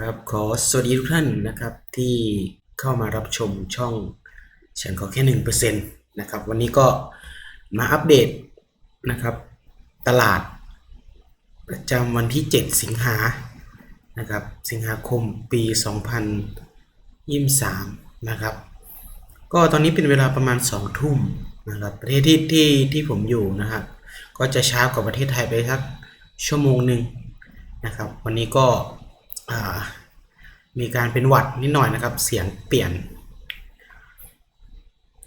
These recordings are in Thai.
ครับขอสวัสดีทุกท่านนะครับที่เข้ามารับชมช่องฉันขอแค่หนึ่งเปอร์เซ็นต์นะครับวันนี้ก็มาอัปเดตนะครับตลาด ประจำวันที่ 7 สิงหานะครับสิงหาคมปี 2023นะครับก็ตอนนี้เป็นเวลาประมาณ 2 ทุ่มนะครับประเทศที่ที่ที่ผมอยู่นะครับก็จะช้ากว่าประเทศไทยไปสักชั่วโมงหนึ่งนะครับวันนี้ก็ มีการเป็นหวัดนิดหน่อยนะครับ เสียงเปลี่ยน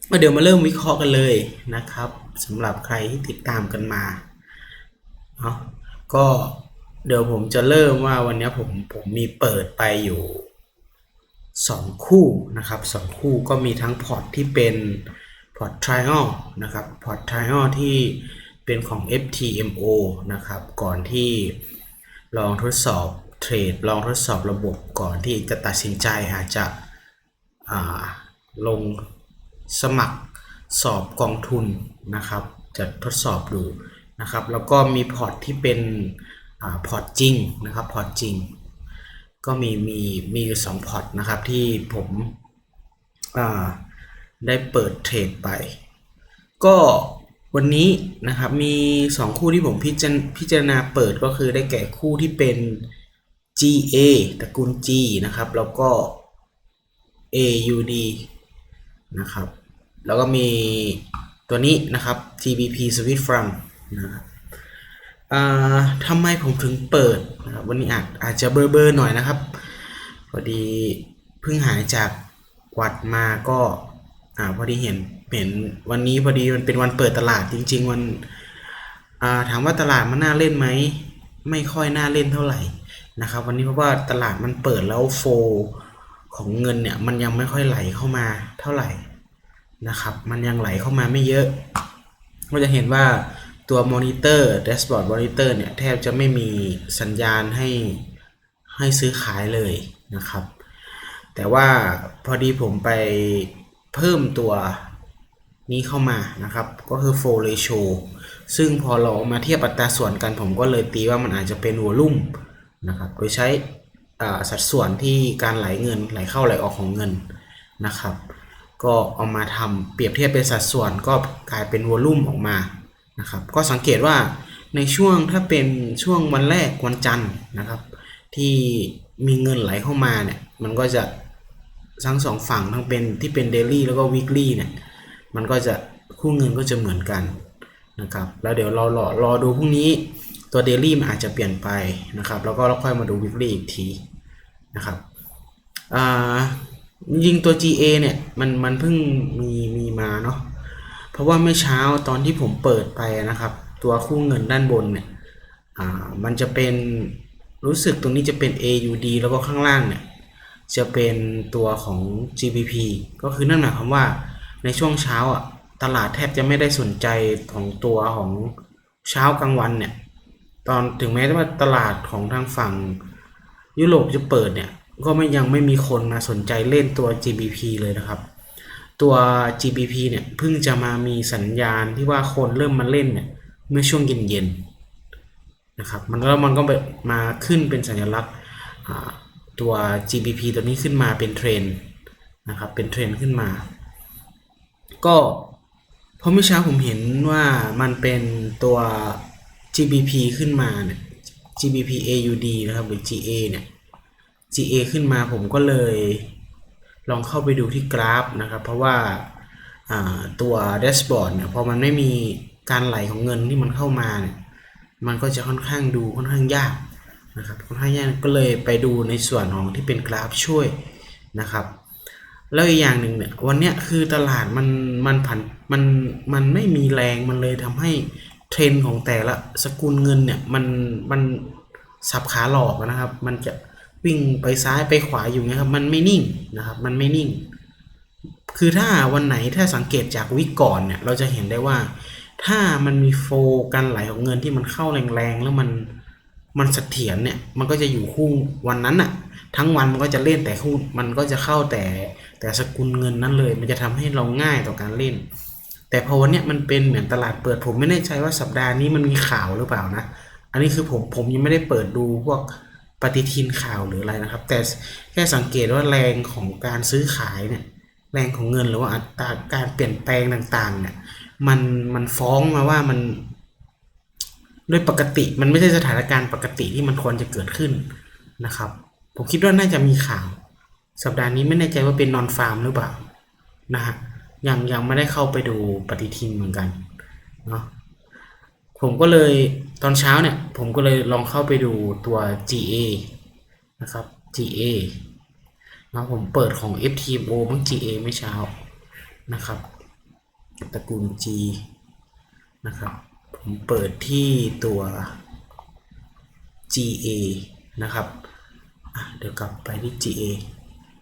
ก็เดี๋ยวมาเริ่มวิเคราะห์กันเลยนะครับสำหรับใครที่ติดตามกันมาเนาะก็เดี๋ยวผมจะเริ่มว่าวันนี้ผมผมมีเปิดไปอยู่ 2 คู่นะครับสองคู่ก็มีทั้งพอร์ตที่เป็นพอร์ต trial นะครับพอร์ต trial ที่เป็นของ FTMO นะครับ ก่อนที่ลองทดสอบ เทรดลองทดสอบระบบก่อนที่จะตัดสินใจอาจะาลงสมัครสอบกองทุนนะครับ จะทดสอบดูนะครับ แล้วก็มีพอร์ตที่เป็นอพอร์ตจริงนะครับพอร์ตจริง ก็มีมีมีอยู่สองพอร์ตนะครับที่ผมได้เปิดเทรดไป ก็วันนี้นะครับมี 2 คู่ที่ผมพิจพิจารณาเปิดก็คือได้แก่คู่ที่เป็น GA ตระกูล G นะครับ แล้วก็ AUD นะครับ แล้วก็มีตัวนี้นะครับ GBP Swiss franc นะครับอ่าทำไมผมถึงเปิดนะครับวันนี้อาจอาจจะเบอร์เบอร์หน่อยนะครับ พอดีเพิ่งหายจากวัดมาก็อ่าพอดีเห็นเห็นวันนี้พอดีมันเป็นวันเปิดตลาดจริง ๆ วันอ่าถามว่าตลาดมันน่าเล่นไหม ไม่ค่อยน่าเล่นเท่าไหร่ นะครับ วันนี้เพราะว่าตลาดมันเปิดแล้วโฟของเงินเนี่ยมันยังไม่ค่อยไหลเข้ามาเท่าไหร่นะครับ มันยังไหลเข้ามาไม่เยอะ ก็จะเห็นว่าตัวมอนิเตอร์แดชบอร์ดมอนิเตอร์เนี่ยแทบจะไม่มีสัญญาณให้ให้ซื้อขายเลยนะครับ แต่ว่าพอดีผมไปเพิ่มตัวนี้เข้ามานะครับ ก็คือ flow ratio ซึ่งพอเราเอามาเทียบอัตราส่วนกันผมก็เลยตีว่ามันอาจจะเป็นวอลุ่ม นะครับโดยใช้สัดส่วนที่การไหลเงินไหลเข้าไหลออกของเงินนะครับ ก็เอามาทำเปรียบเทียบเป็นสัดส่วนก็กลายเป็นวอลุ่มออกมานะครับ ก็สังเกตว่าในช่วงถ้าเป็นช่วงวันแรกวันจันทร์นะครับ ที่มีเงินไหลเข้ามาเนี่ยมันก็จะทั้งสองฝั่งทั้งเป็นที่เป็นเดลี่แล้วก็วีคลี่เนี่ยมันก็จะคู่เงินก็จะเหมือนกันนะครับ แล้วเดี๋ยวเรารอรอดูพรุ่งนี้ ตัวเดลี่มันอาจจะเปลี่ยนไปนะครับ แล้วก็เราค่อยมาดูวีคลี่อีกทีนะครับยิงตัว GA เนี่ยมันมันเพิ่งมีมีมาเนาะเพราะว่าเมื่อเช้าตอนที่ผมเปิดไปนะครับ ตัวคู่เงินด้านบนเนี่ยมันจะเป็นรู้สึกตรงนี้จะเป็น AUD แล้วก็ข้างล่างเนี่ยจะเป็นตัวของ GBP ก็คือนั่นหมายความว่าในช่วงเช้าอะตลาดแทบจะไม่ได้สนใจของตัวของเช้ากลางวันเนี่ย ตอนถึงแม้ว่าตลาดของทางฝั่งยุโรปจะเปิดเนี่ย ก็ไม่ยังไม่มีคนมาสนใจเล่นตัว GBP เลยนะครับ ตัว GBP เนี่ยเพิ่งจะมามีสัญญาณที่ว่าคนเริ่มมาเล่นเนี่ยเมื่อช่วงเย็นๆนะครับ มันแล้วมันก็แบบมาขึ้นเป็นสัญลักษณ์ตัว GBP ตัวนี้ขึ้นมาเป็นเทรนนะครับ เป็นเทรนขึ้นมา ก็เพราะเมื่อเช้าผมเห็นว่ามันเป็นตัว GBP ขึ้นมาเนี่ย GBP AUD นะครับหรือ GA เนี่ย GA ขึ้นมาผมก็เลยลองเข้าไปดูที่กราฟนะครับ เพราะว่าาตัวแดชบอร์ดเนี่ยพอมันไม่มีการไหลของเงินที่มันเข้ามาเนี่ยมันก็จะค่อนข้างดูค่อนข้างยากนะครับค่อนข้างยากก็เลยไปดูในส่วนของที่เป็นกราฟช่วยนะครับแล้วอีกอย่างหนึ่งเนี่ยวันเนี้ยคือตลาดมันมันผันมันมันไม่มีแรงมันเลยทำให้ เทรนของแต่ละสกุลเงินเนี่ยมันมันสับขาหลอกนะครับ มันจะวิ่งไปซ้ายไปขวาอยู่เงี้ยครับมันไม่นิ่งนะครับมันไม่นิ่ง คือถ้าวันไหนถ้าสังเกตจากวิกก่อนเนี่ยเราจะเห็นได้ว่า ถ้ามันมีโฟการไหลของเงินที่มันเข้าแรงๆแล้วมันมันเสถียรเนี่ยมันก็จะอยู่คู่วันนั้นอะทั้งวันมันก็จะเล่นแต่คู่มันก็จะเข้าแต่แต่สกุลเงินนั้นเลย มันจะทำให้เราง่ายต่อการเล่น แต่พอวันเนี้ยมันเป็นเหมือนตลาดเปิด ผมไม่แน่ใจว่าสัปดาห์นี้มันมีข่าวหรือเปล่านะ อันนี้คือผมผมยังไม่ได้เปิดดูพวกปฏิทินข่าวหรืออะไรนะครับ แต่แค่สังเกตว่าแรงของการซื้อขายเนี่ยแรงของเงินหรือว่าอัตราการเปลี่ยนแปลงต่างๆ เนี่ย มันมันฟ้องมาว่ามันโดยปกติมันไม่ใช่สถานการณ์ปกติที่มันควรจะเกิดขึ้นนะครับ ผมคิดว่าน่าจะมีข่าว สัปดาห์นี้ไม่แน่ใจว่าเป็นนอนฟาร์มหรือเปล่านะฮะ ยังยังไม่ได้เข้าไปดูปฏิทินเหมือนกันเนาะผมก็เลยตอนเช้าเนี่ยผมก็เลยลองเข้าไปดูตัว GA นะครับ GA นะผมเปิดของ FTMO บ้าง GA ไม่เช้านะครับตระกูล G นะครับ ผมเปิดที่ตัว GA นะครับเดี๋ยวกลับไปที่ GA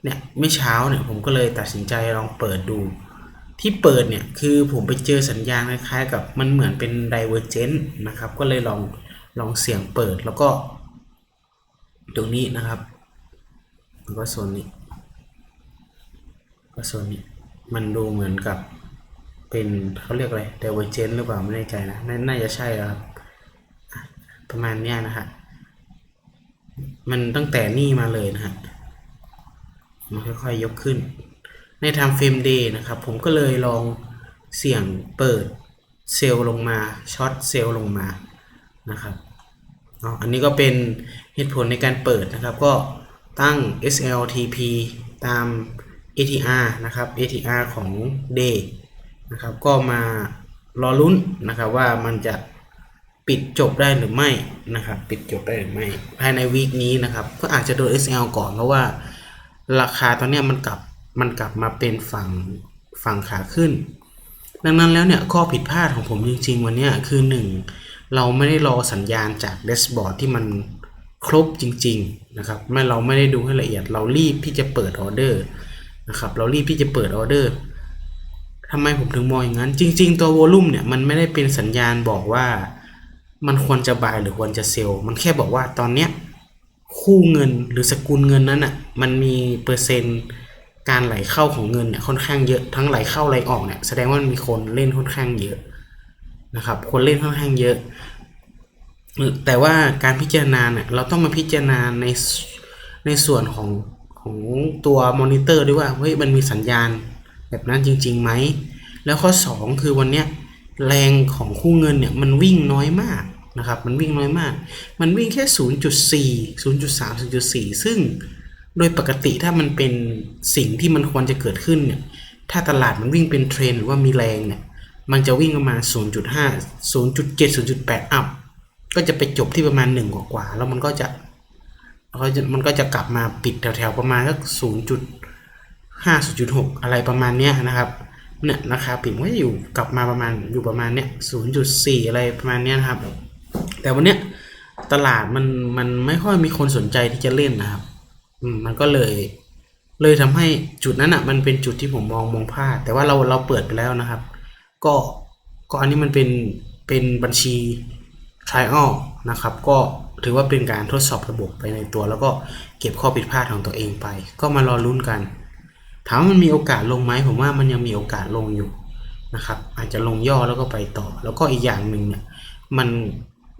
เนี่ยไม่เช้าเนี่ยผมก็เลยตัดสินใจลองเปิดดู ที่เปิดเนี่ยคือผมไปเจอสัญญาณคล้ายๆกับมันเหมือนเป็น divergent นะครับ ก็เลยลองลองเสียงเปิดแล้วก็ ตรงนี้นะครับแล้วก็โซนนี้ก็โซนนี้มันดูเหมือนกับเป็นเขาเรียกอะไร divergent หรือเปล่าไม่แน่ใจนะนน่าจะใช่ครับประมาณนี้นะฮะมันตั้งแต่นี่มาเลยนะฮะมันค่อยๆยกขึ้น ในทำเฟรมเดย์นะครับ ผมก็เลยลองเสี่ยงเปิดเซลล์ลงมาช็อตเซลล์ลงมานะครับอันนี้ก็เป็นเหตุผลในการเปิดนะครับ ก็ตั้ง SLTP ตาม ATR นะครับ ATR ของ day นะครับก็มารอลุ้นนะครับว่ามันจะปิดจบได้หรือไม่นะครับ ปิดจบได้หรือไม่ภายในวีคนี้นะครับ ก็อาจจะโดน SL ก่อนเพราะว่าราคาตอนนี้มันกลับ มันกลับมาเป็นฝั่งฝั่งขาขึ้น ดังนั้นแล้วเนี่ยข้อผิดพลาดของผมจริงๆ วันนี้คือ 1 เราไม่ได้รอสัญญาณจากเดสบอร์ดที่มันครบจริง ๆ นะครับไม่เราไม่ได้ดูให้ละเอียด เรารีบที่จะเปิดออเดอร์นะครับเรารีบที่จะเปิดออเดอร์ทำไมผมถึงมองอย่างนั้น จริง ๆ ตัววอลุ่มเนี่ยมันไม่ได้เป็นสัญญาณบอกว่ามันควรจะบายหรือควรจะเซลล์มันแค่บอกว่าตอนเนี้ยคู่เงินหรือสกุลเงินนั้นอะมันมีเปอร์เซ็นต์ การไหลเข้าของเงินเนี่ยค่อนข้างเยอะทั้งไหลเข้าไหลออกเนี่ยแสดงว่ามันมีคนเล่นค่อนข้างเยอะนะครับ คนเล่นค่อนข้างเยอะ แต่ว่าการพิจารณาเนี่ยเราต้องมาพิจารณาในในส่วนของของตัวมอนิเตอร์ด้วยว่าเฮ้ยมันมีสัญญาณแบบนั้นจริงๆไหม แล้วข้อ 2 คือวันเนี้ยแรงของคู่เงินเนี่ยมันวิ่งน้อยมากนะครับ มันวิ่งน้อยมาก มันวิ่งแค่ 0.4 0.3 0.4 ซึ่ง โดยปกติถ้ามันเป็นสิ่งที่มันควรจะเกิดขึ้นเนี่ย ถ้าตลาดมันวิ่งเป็นเทรนหรือว่ามีแรงเนี่ย มันจะวิ่งประมาณ 0.5 0.7 0.8 อัพ ก็จะไปจบที่ประมาณ 1 กว่าๆแล้วมันก็จะมันก็จะกลับมาปิดแถวๆประมาณสัก 0.5 0.6 อะไรประมาณเนี้ยนะครับ เนี่ยราคาปิดก็อยู่กลับมาประมาณอยู่ประมาณเนี้ย 0.4 อะไรประมาณเนี้ยนะครับ แต่วันเนี้ยตลาดมันมันไม่ค่อยมีคนสนใจที่จะเล่นนะครับ มันก็เลย เลยทำให้จุดนั้นอะ มันเป็นจุดที่ผมมองมองพลาดแต่ว่าเราเราเปิดไปแล้วนะครับ ก็ก็อันนี้มันเป็นเป็นบัญชี trial นะครับ ก็ถือว่าเป็นการทดสอบระบบไปในตัว แล้วก็เก็บข้อผิดพลาดของตัวเองไป ก็มารอลุ้นกัน ถามว่ามันมีโอกาสลงไหมผมว่ามันยังมีโอกาสลงอยู่นะครับ อาจจะลงย่อแล้วก็ไปต่อ แล้วก็อีกอย่างหนึ่งเนี่ยมัน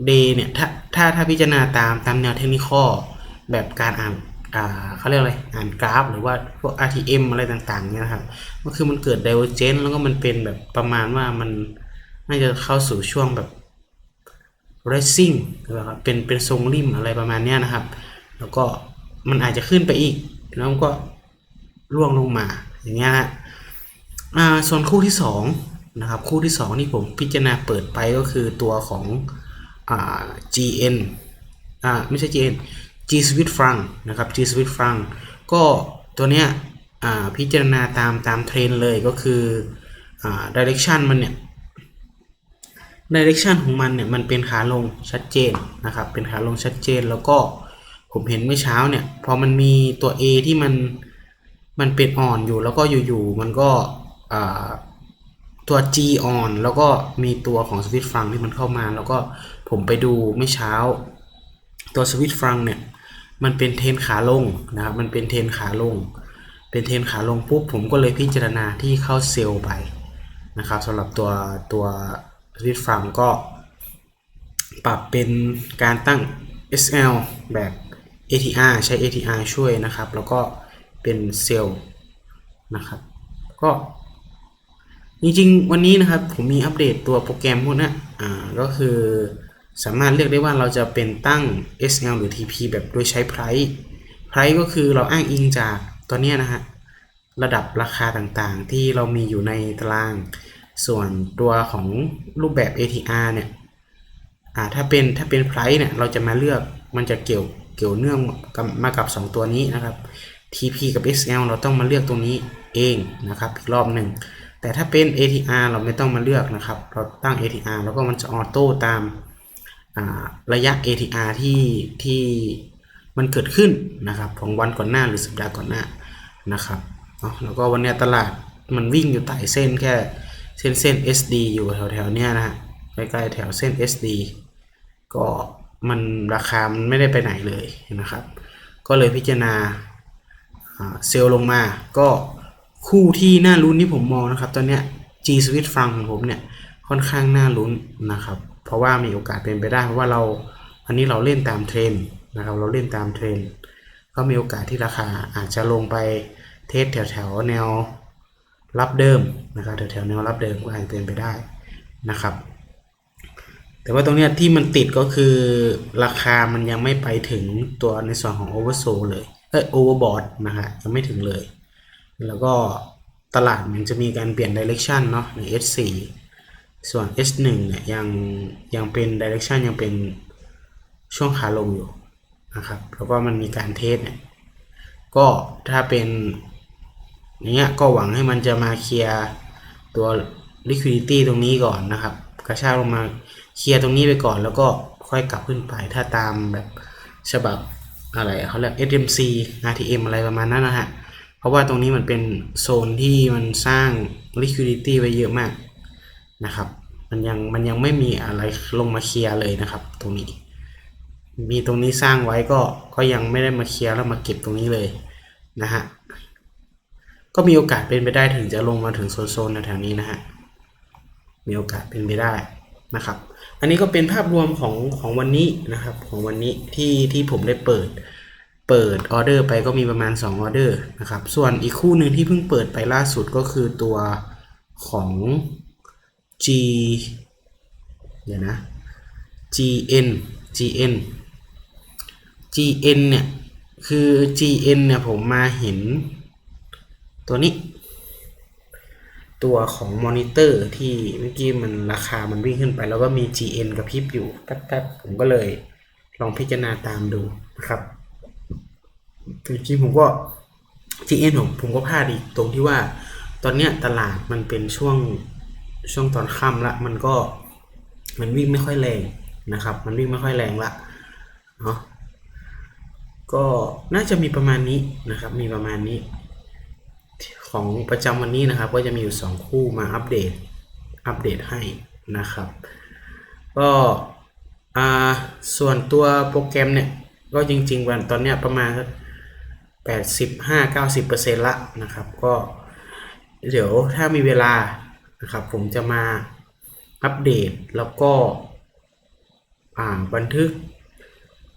เดย์เนี่ยถ้าถ้าถ้าพิจารณาตามตามแนวเทคนิคแบบการอ่าน อ่าเขาเรียกอะไรอ่านกราฟ หรือว่าพวก RTM อะไรต่างๆเนี่ยนะครับก็คือมันเกิด divergence แล้วก็มันเป็นแบบประมาณว่ามันน่าจะเข้าสู่ช่วงแบบ rising นะครับเป็นเป็นทรงริมอะไรประมาณเนี้ยนะครับ แล้วก็มันอาจจะขึ้นไปอีก แล้วก็ร่วงลงมาอย่างเงี้ยฮะอ่าส่วนคู่ที่สองนะครับคู่ที่สองที่ผมพิจารณาเปิดไปก็คือตัวของอ่า GN อ่าไม่ใช่ GN G Swiss franc นะครับ G Swiss franc ก็ตัวเนี้ยพิจารณาตามตามเทรนเลยก็คืออ่า direction มันเนี่ย direction ของมันเนี่ย มันเป็นขาลงชัดเจนนะครับ เป็นขาลงชัดเจนแล้วก็ผมเห็นเมื่อเช้าเนี่ย พอมันมีตัว A ที่มันมันเป็นอ่อนอยู่แล้วก็อยู่ๆมันก็ตัว G อ่อนแล้วก็มีตัวของสวิตฟังที่มันเข้ามา แล้วก็ผมไปดูเมื่อเช้า ตัวสวิตฟังเนี่ย มันเป็นเทนขาลงนะครับมันเป็นเทนขาลง เป็นเทนขาลงปุ๊บผมก็เลยพิจารณาที่เข้าเซลล์ไปนะครับสำหรับตัวตัวสวิตฟังก็ ปรับเป็นการตั้ง SL แบบ ATR ใช้ ATR ช่วยนะครับ แล้วก็เป็นเซลล์นะครับ ก็ จริงๆ วันนี้นะครับ ผมมีอัปเดตตัวโปรแกรมพวกนี้อ่าก็คือ สามารถเลือกได้ว่าเราจะเป็นตั้ง SL หรือ TP แบบโดยใช้ price price ก็คือเราอ้างอิงจากตัวนี้นะฮะระดับราคาต่างๆ ที่เรามีอยู่ในตาราง ส่วนตัวของรูปแบบ ATR เนี่ยอ่าถ้าเป็นถ้าเป็น price เนี่ยเราจะมาเลือกมันจะเกี่ยวเกี่ยวเนื่องกับมากับ 2 ตัวนี้นะครับ TP กับ XL เราต้องมาเลือกตรงนี้เองนะครับอีกรอบหนึ่งแต่ถ้าเป็น ATR เราไม่ต้องมาเลือกนะครับ เราตั้ง ATR แล้วก็มันจะออโต้ตาม ระยะ ATR ที่ที่มันเกิดขึ้นนะครับของวันก่อนหน้าหรือสัปดาห์ก่อนหน้านะครับแล้วก็วันนี้ตลาดมันวิ่งอยู่ใต้เส้นแค่เส้นเส้น SD อยู่แถวแถวๆเนี้ยนะฮะใกล้ๆแถวเส้น SD ก็มันราคามันไม่ได้ไปไหนเลยนะครับ ก็เลยพิจารณาเซลล์ลงมา ก็คู่ที่น่าลุ้นที่ผมมองนะครับ ตอนเนี้ย G Switch ฟังของผมเนี่ยค่อนข้างน่าลุ้นนะครับ ราะว่ามีโอกาสเป็นไปได้เพราะว่าเราอันนี้เราเล่นตามเทรนด์นะครับเราเล่นตามเทรนด์ก็มีโอกาสที่ราคาอาจจะลงไปเทสแถวแถวแนวรับเดิมนะครับแถวแถวแนวรับเดิมก็อาจจะเป็นไปได้นะครับ แต่ว่าตรงนี้ที่มันติดก็คือราคามันยังไม่ไปถึงตัวในส่วนของ oversold เลยเอ้ย overbought นะฮะยังไม่ถึงเลย แล้วก็ตลาดมันจะมีการเปลี่ยน direction เนาะใน S4 ส่วน S1 เนี่ยยังยังเป็น direction ยังเป็นช่วงขาลงอยู่นะครับ แล้วก็มันมีการเทสเนี่ย ก็ถ้าเป็นเงี้ยก็หวังให้มันจะมาเคลียร์ตัว liquidity ตรงนี้ก่อนนะครับ กระชากลงมาเคลียร์ตรงนี้ไปก่อน แล้วก็ค่อยกลับขึ้นไป ถ้าตามแบบฉบับอะไรเขาเรียก SMC RTM อะไรประมาณนั้นนะฮะ เพราะว่าตรงนี้มันเป็นโซนที่มันสร้าง liquidity ไว้เยอะมาก นะครับ มันยังมันยังไม่มีอะไรลงมาเคลียร์เลยนะครับ ตรงนี้ มีตรงนี้สร้างไว้ก็ก็ยังไม่ได้มาเคลียร์แล้วมาเก็บตรงนี้เลยนะฮะก็มีโอกาสเป็นไปได้ถึงจะลงมาถึงโซนๆแถวนี้นะฮะมีโอกาสเป็นไปได้นะครับ อันนี้ก็เป็นภาพรวมของของวันนี้นะครับของวันนี้ที่ที่ผมได้เปิดเปิดออเดอร์ไปก็มีประมาณ 2 ออเดอร์นะครับ ส่วนอีกคู่หนึ่งที่เพิ่งเปิดไปล่าสุดก็คือตัวของ G เดี๋ยวนะ GN GN GN เนี่ยคือ GN เนี่ยผมมาเห็นตัวนี้ ตัวของมอนิเตอร์ที่เมื่อกี้มันราคามันวิ่งขึ้นไป แล้วก็มี GN กับพริบอยู่แป๊บๆผมก็เลยลองพิจารณาตามดูนะครับจริงๆผมก็ GN ผมผมก็พลาดอีกตรงที่ว่า ตอนเนี้ยตลาดมันเป็นช่วง ช่วงตอนค่ำละมันก็มันวิ่งไม่ค่อยแรงนะครับ มันวิ่งไม่ค่อยแรงละเนาะก็น่าจะมีประมาณนี้นะครับ มีประมาณนี้ ของประจำวันนี้นะครับ ก็จะมีอยู่ 2 คู่มาอัปเดตอัปเดตให้นะครับ ก็อ่าส่วนตัวโปรแกรมเนี่ย ก็จริง ๆ วันตอนเนี้ยประมาณสักแปดสิบห้าเก้าสิบเปอร์เซ็นต์ละนะครับ ก็เดี๋ยวถ้ามีเวลา นะครับ ผมจะมาอัปเดตแล้วก็บันทึก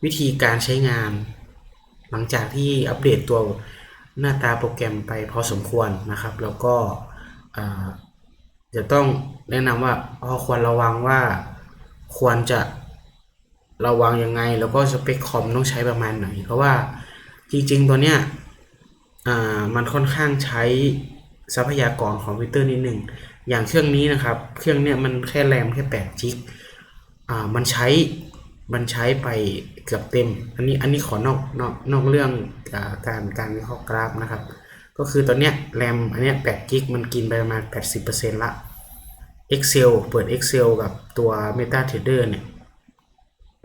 วิธีการใช้งาน หลังจากที่อัปเดตตัวหน้าตาโปรแกรมไปพอสมควรนะครับ แล้วก็จะต้องแนะนำว่าออควรระวังว่าควรจะระวังยังไง แล้วก็สเปคคอมต้องใช้ประมาณไหน เพราะว่าจริงๆตัวเนี้ยมันค่อนข้างใช้ทรัพยากรของคอมพิวเตอร์นิดหนึ่ง อย่างเครื่องนี้นะครับ เครื่องเนี้ยมันแค่แรมแค่8จิกอ่ามันใช้มันใช้ไปเกือบเต็ม อันนี้อันนี้ขอนอกนอกนอกเรื่องอาการการวิเคราะห์กราฟนะครับ ก็คือตอนเนี้ยแรมอันเนี้ย8กิกมันกินไปประมาณ 80%ละ Excel เปิด Excel กับตัว MetaTrader เนี่ย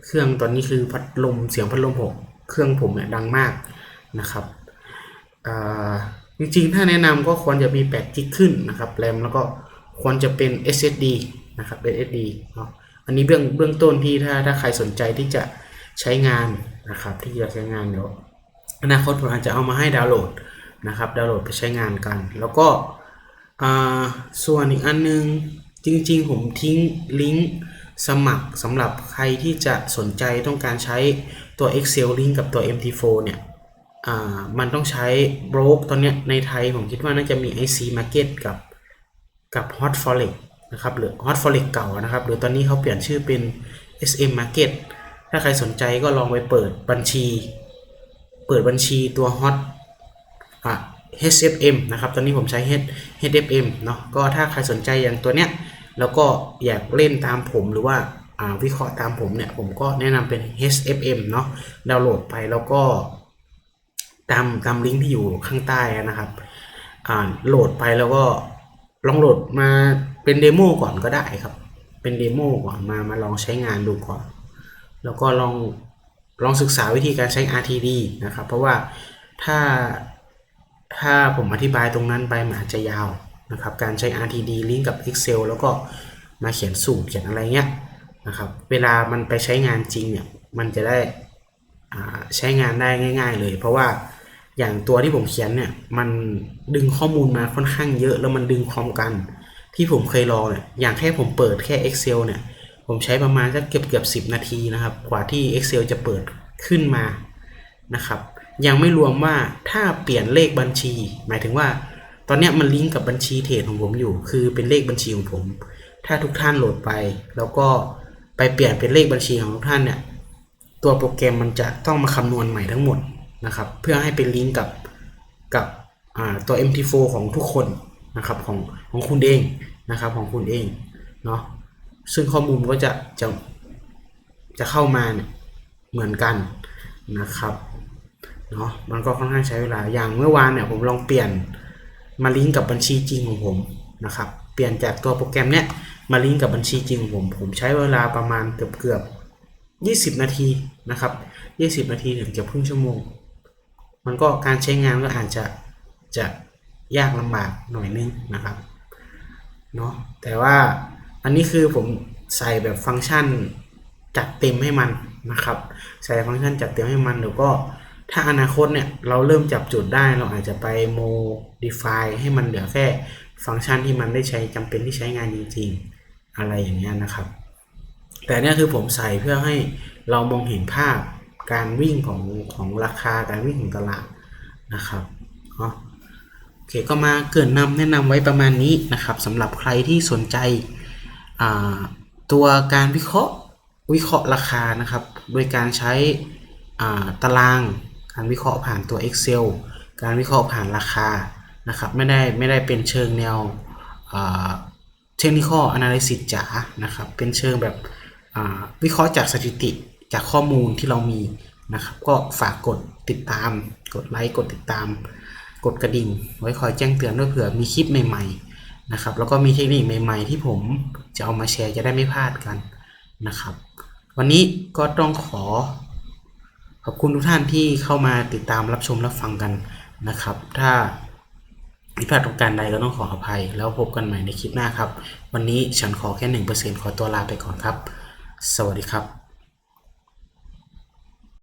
เครื่องตอนนี้คือพัดลมเสียงพัดลมหกเครื่องผมเนี่ยดังมากนะครับอ่าจริงๆ ถ้าแนะนำก็ควรจะมี8กิกขึ้นนะครับแรมแล้วก็ ควรจะเป็น SSD นะครับ SSD เนาะอันนี้เบื้องเบื้องต้นที่ถ้าถ้าใครสนใจที่จะใช้งานนะครับ ที่จะใช้งานเดี๋ยวอนาคตผมอาจจะเอามาให้ดาวน์โหลดนะครับดาวน์โหลดไปใช้งานกัน แล้วก็ส่วนอีกอันนึงจริงๆ ผมทิ้งลิงก์สมัครสำหรับใครที่จะสนใจต้องการใช้ตัว Excel link กับตัว MT4 เนี่ยมันต้องใช้โบรกตอนนี้ในไทยผมคิดว่าน่าจะมี IC Market กับ กับ Hot Forex นะครับหรือ Hot Forex เก่านะครับหรือตอนนี้เขาเปลี่ยนชื่อเป็น SM Market ถ้าใครสนใจก็ลองไปเปิดบัญชี เปิดบัญชีตัว Hot อะ HFM นะครับตอนนี้ผมใช้ HFM เนาะก็ถ้าใครสนใจอย่างตัวเนี้ยแล้วก็อยากเล่นตามผมหรือว่าอ่าวิเคราะห์ตามผมเนี่ย ผมก็แนะนำเป็น HFM เนาะดาวน์โหลดไปแล้วก็ ตามตามลิงก์ที่อยู่ข้างใต้นะครับ อ่าโหลดไปแล้วก็ ลองโหลดมาเป็นเดโมก่อนก็ได้ครับ เป็นเดโมก่อนมามาลองใช้งานดูก่อน แล้วก็ลองลองศึกษาวิธีการใช้ RTD นะครับ เพราะว่าถ้าถ้าผมอธิบายตรงนั้นไปมันอาจจะยาวนะครับ การใช้ RTD ลิงก์กับ Excel แล้วก็มาเขียนสูตรเขียนอะไรเงี้ยนะครับ เวลามันไปใช้งานจริงเนี่ย มันจะได้ใช้งานได้ง่าย ๆ เลย เพราะว่า อย่างตัวที่ผมเขียนเนี่ย มันดึงข้อมูลมาค่อนข้างเยอะ แล้วมันดึงพร้อมกัน ที่ผมเคยลองเนี่ย อย่างแค่ผมเปิดแค่ Excel เนี่ย ผมใช้ประมาณสักเกือบเกือบสินาทีนะครับ กว่าที่ Excel จะเปิดขึ้นมานะครับ ยังไม่รวมว่าถ้าเปลี่ยนเลขบัญชี หมายถึงว่า ตอนนี้มันลิงก์กับบัญชีเทรดของผมอยู่ คือเป็นเลขบัญชีของผม ถ้าทุกท่านโหลดไป แล้วก็ไปเปลี่ยนเป็นเลขบัญชีของทุกท่านเนี่ย ตัวโปรแกรมมันจะต้องมาคำนวณใหม่ทั้งหมด นะครับ เพื่อให้เป็นลิงก์กับกับตัว MT4 ของทุกคนนะครับของของคุณเองนะครับของคุณเองเนาะซึ่งข้อมูลก็จะจะจะเข้ามาเนี่ยเหมือนกันนะครับเนาะมันก็ค่อนข้างใช้เวลาอย่างเมื่อวานเนี่ยผมลองเปลี่ยนมาลิงก์กับบัญชีจริงของผมนะครับ เปลี่ยนจากตัวโปรแกรมเนี้ยมาลิงก์กับบัญชีจริงของผมผมใช้เวลาประมาณเกือบเกือบ20 นาทีนะครับ 20 นาทีถึงเกือบครึ่งชั่วโมง มันก็การใช้งานก็อาจจะจะยากลำบากหน่อยนึงนะครับเนาะแต่ว่าอันนี้คือผมใส่แบบฟังก์ชันจัดเต็มให้มันนะครับ ใส่ฟังก์ชันจัดเต็มให้มันเดี๋ยวก็ถ้าอนาคตเนี่ยเราเริ่มจับจุดได้เราอาจจะไป modify ให้มันเหลือแค่ฟังก์ชันที่มันได้ใช้จำเป็นที่ใช้งานจริงๆ อะไรอย่างเงี้ยนะครับ แต่เนี่ยคือผมใส่เพื่อให้เรามองเห็นภาพ การวิ่งของของราคาการวิ่งของตลาดนะครับเนาะโอเคก็มาเกินนำแนะนำไว้ประมาณนี้นะครับสำหรับใครที่สนใจตัวการวิเคราะห์วิเคราะห์ราคานะครับ โดยการใช้ตารางการวิเคราะห์ผ่านตัว Excel การวิเคราะห์ผ่านราคานะครับไม่ได้ไม่ได้เป็นเชิงแนวอ่า technical analysis จ๋านะครับเป็นเชิงแบบวิเคราะห์จากสถิติ จากข้อมูลที่เรามีนะครับ ก็ฝากกดติดตาม กดไลค์กดติดตาม กดกระดิ่ง ไว้คอยแจ้งเตือนด้วยเผื่อมีคลิปใหม่ๆนะครับ แล้วก็มีเทคนิคใหม่ ๆ ที่ผมจะเอามาแชร์จะได้ไม่พลาดกันนะครับ วันนี้ก็ต้องขอ ขอบคุณทุกท่านที่เข้ามาติดตามรับชมรับฟังกันนะครับ ถ้าผิดพลาดประการใดก็ต้องขออภัย แล้วพบกันใหม่ในคลิปหน้าครับ วันนี้ฉันขอแค่หนึ่งเปอร์เซ็นต์ขอตัวลาไปก่อนครับ สวัสดีครับ